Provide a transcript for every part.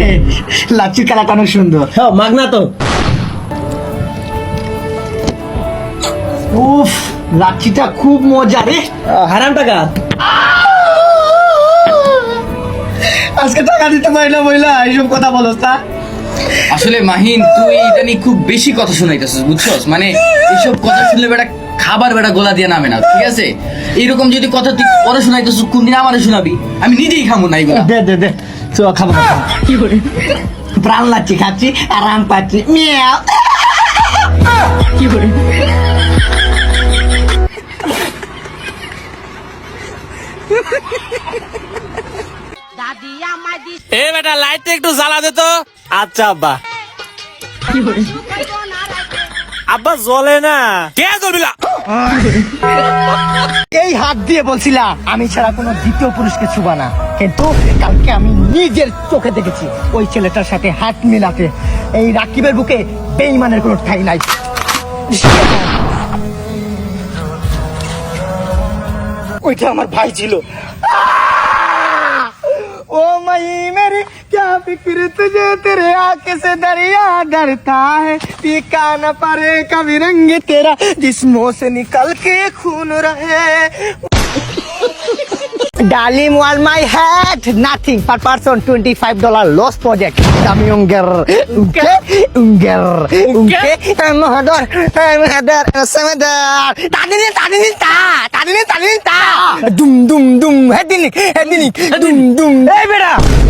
আরে লাচ্ছির কালারটা অনেক সুন্দর। হ্যাঁ মাগনা তো। উফ লাচ্ছিটা খুব মজা রে। হারাম টাকা। আজকে টাকা দিতে পারি না বইলা এইসব কথা বলো তা আসলে মাহিন তুই এটা নিয়ে খুব বেশি কথা শুনাইতেছিস বুঝছস? মানে এইসব কথা শুনলে বেটা খাবার বেটা গোলা দিয়ে নামে না ঠিক আছে? এইরকম যদি কথা তুই পরে শুনাইতেছিস কোনদিন আমারে শোনাবি? আমি নিজেই খাব না এগুলা। দে দে দে। তো খাব না প্রাণ লাচ্ছি খাচ্ছি আরাম পাচ্ছি। মিয়াও। আমায় দিস এ বেটা লাইটটা একটু জ্বালা দে তো। আচ্ছা আব্বা। আব্বা জ্বলে না। কে জ্বলবি না এই হাত দিয়ে বলছিলা আমি ছাড়া কোনো দ্বিতীয় পুরুষকে ছুবা না। কিন্তু কালকে আমি নিজের চোখে দেখেছি ওই ছেলেটার সাথে হাত মিলাতে এই রাকিবের বুকে বেইমানের কোনো ঠাই নাই ওইটা আমার ভাই ছিল ओ मई मेरी क्या फिक्र तुझे तेरे आंख से दरिया डरता है पीका न पारे कभी रंग तेरा जिस्मों से निकल के खून रहे Darling, while my head, nothing per person, $25 loss project. Dami unger, unke, unger, I'm hadar, I'm hadar. Tadini, tadini, ta, tadini, tadini, ta. Dum, dum, dum, headini, headini, dum, dum. Hey, বেটা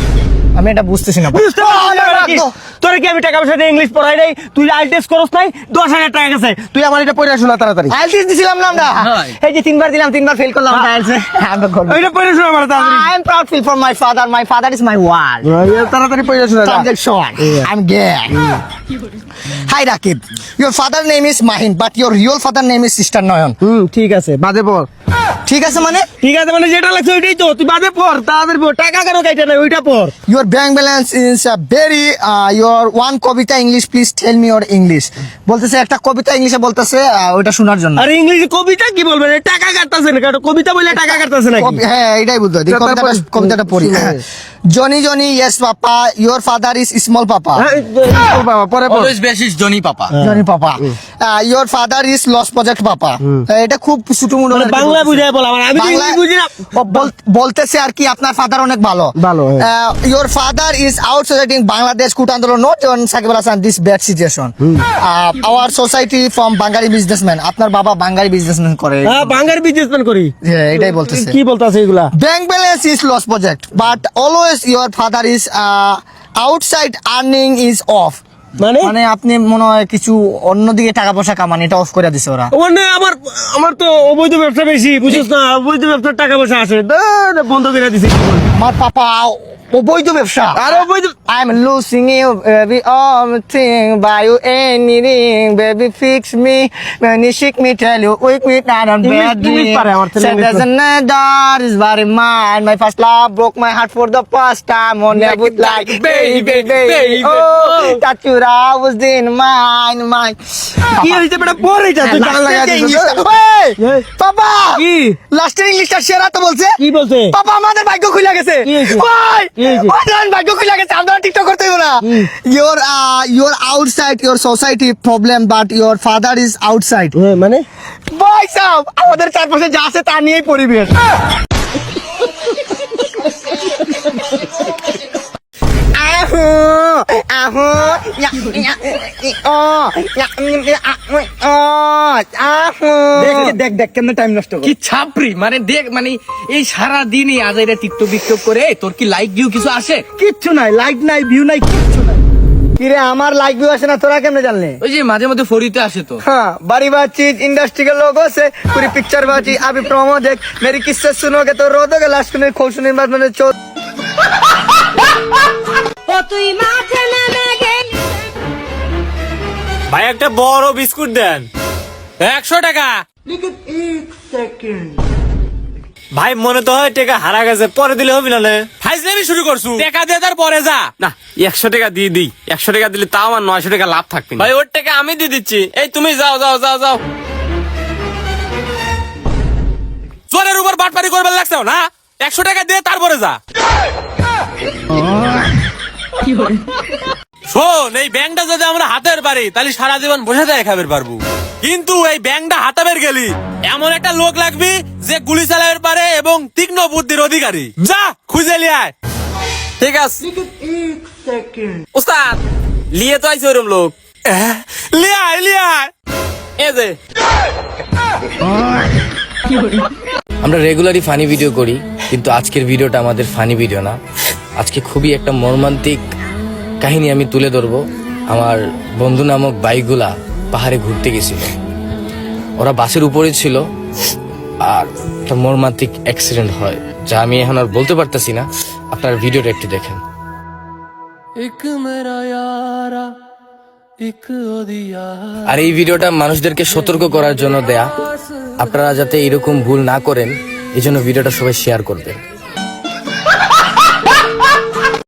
আমি এটা বুঝতেছি না বুঝতে পারছিস কি? আমি টাকা পয়সা দিয়ে ইংলিশ পড়াই নাই তুই আইটেস করস নাই দশ হাজার টাকা গেছে তুই আমার এটা পড়ে শোনা তাড়াতাড়ি আইএলটিএস দিছিলাম না আমরা এই যে তিনবার দিলাম তিনবার ফেল করলাম আইএলটিএস আমি পড়ে শোনা আমার তাড়াতাড়ি I am proud feel for my father. My father is my world. তাড়াতাড়ি পড়ে শোনা। Transaction. I'm gay. Hi Rakib, your father name is Mahin, but your real father name is Sister Noyon. হুম ঠিক আছে বাদে পড় ঠিক আছে মানে? ঠিক আছে মানে যেটা লাগছে ওইটাই তো তুই বাদে পর তাদের টাকা কেন কাইটা নাই ওইটা পর your bank balance is a very your one Kabita English please tell me your English বলতেছে একটা কবিতা ইংলিশে বলতেছে ওইটা শোনার জন্য। আর ইংলিশে কবিতা কি বলবেন টাকা কাটতাছে না কবিতা বলে টাকা কাটতাছে নাকি? হ্যাঁ এটাই বুঝতে কবিতাটা কবিতাটা পড়ি। Johny Johny yes papa your father is small papa হ্যাঁ, পরে পড় always basis Johny papa Johny papa your father is loss project papa এটা খুব ছোট মোটো মানে বাংলা বুঝায় বল আমার আমি ইংলিশ বুঝি না। বলতেছে আর কি আপনার ফাদার অনেক ভালো। ভালো, your father is out society Bangladesh কুট আন্দোলন নোট জন Shakib Hasan this bad situation our society from Bengali businessman আপনার বাবা বাঙালি বিজনেসম্যান করে। হ্যাঁ বাঙালি বিজনেসম্যান করি। হ্যাঁ, এটাই বলতেছে। কি বলতাছে এগুলা? Bank balance is lost project, but always your father is uh, outside earning is of মানে? মানে আপনি মনে হয় কিছু অন্যদিকে টাকা পয়সা কামান এটা অফ করে দিছে ওরা। মানে আমার আমার তো অবৈধ ব্যবসা বেশি বুঝিস না? অবৈধ ব্যবসার টাকা পয়সা আছে। বন্ধ করে দিছে। আমার পাপা অবৈধ ব্যবসা আর অবৈধ I'm losing you, baby. All thing buy you anything, baby. Fix me when you shake me, tell you wake me down on English- bed. English পারে আমার ছেলে, there's another is very mine. My first love broke my heart for the first time. Only I would like, baby, baby. Oh, that you I was in mine, mine. কি হইছে বেটা পড় এটা তুই টাকা লাগাই দিছিস এই, পাপা! কি? লাস্টের ইংলিশটা সেরা তো বলছে। কি বলছে? পাপা আমাদের ভাগ্য খুলে গেছে। ভাই ভাগ্য খুলে গেছে আমরা টিকটক করতে না। Your your outside your society problem but your father is outside মানে? ভাই সাহেব আমাদের চারপাশে যা আছে তা নিয়েই পরিবেশ। আহু ইয়া ইয়া ও ইয়া ইয়া ও আহু দেখ দেখ কেমনে টাইম নষ্ট কি ছাপরি মানে দেখ মানে এই সারা দিনই আজ এটা টিকটক বিকটক করে তোর কি লাইক ভিউ কিছু আসে কিচ্ছু নাই লাইক নাই ভিউ নাই কিচ্ছু নাই কিরে আমার লাইক ভিউ আসে না তোরা কেমনে জানলে ওই যে মাঝে মধ্যে ফরিতে আসে তো हाँ बड़ी बात चीज इंडस्ट्री के लोगों से पूरी पिक्चर बाजी अभी प्रोमो देख मेरी किस्से सुनोगे तो रो दोगे लास्ट में खोल सुनी बात मैंने चो ও তুই মাঠে নেমে গেলি? ভাই একটা বড় বিস্কুট দেন। একশো টাকা। ভাই মনে তো হয় টাকা হারা গেছে পরে দিলে হবে না? ফাইজলামি শুরু করছু। টাকা দিয়ে তার পরে যা। না একশো টাকা দিয়ে দিই। একশো টাকা দিলে তাও আমার নয়শো টাকা লাভ থাকবে ভাই ওর টাকা আমি দিয়ে দিচ্ছি। এই তুমি যাও যাও যাও যাও। চোরের উপর বাটপারি করবে লাগছে না? একশো টাকা দিয়ে তারপরে যা। শোন এই ব্যাংকটা যদি আমরা হাতের পারি তাহলে সারা জীবন বসে যায় খাবার পারব। কিন্তু এই ব্যাংকটা হাতাবের গেলি এমন একটা লোক লাগবি যে গুলি চালাবের পারে এবং তীক্ষ্ণ বুদ্ধির অধিকারী। যা খুঁজে লিয়ে আয়। ঠিক আছে। উস্তাদ লিয়ে তো আইছে ওরম লোক। লিয়ে আয় এ যে। আমরা রেগুলারই ফানি ভিডিও করি। কিন্তু আজকের ভিডিওটা আমাদের ফানি ভিডিও না। আজকে খুবই একটা মর্মান্তিক কাহিনী আমি তুলে ধরবো। আমার বন্ধু নামক বাইকগুলা পাহাড়ে ঘুরতে গেছিল। ওরা বাসের উপরে ছিল। আর একটা মর্মান্তিক অ্যাক্সিডেন্ট হয় যা আমি এখন আর বলতে পারতেছি না। আপনার ভিডিওটা একটু দেখেন। আর এই ভিডিওটা মানুষদেরকে সতর্ক করার জন্য দেয়া। আপনারা যাতে এরকম ভুল না করেন এই জন্য ভিডিওটা সবাই শেয়ার করবেন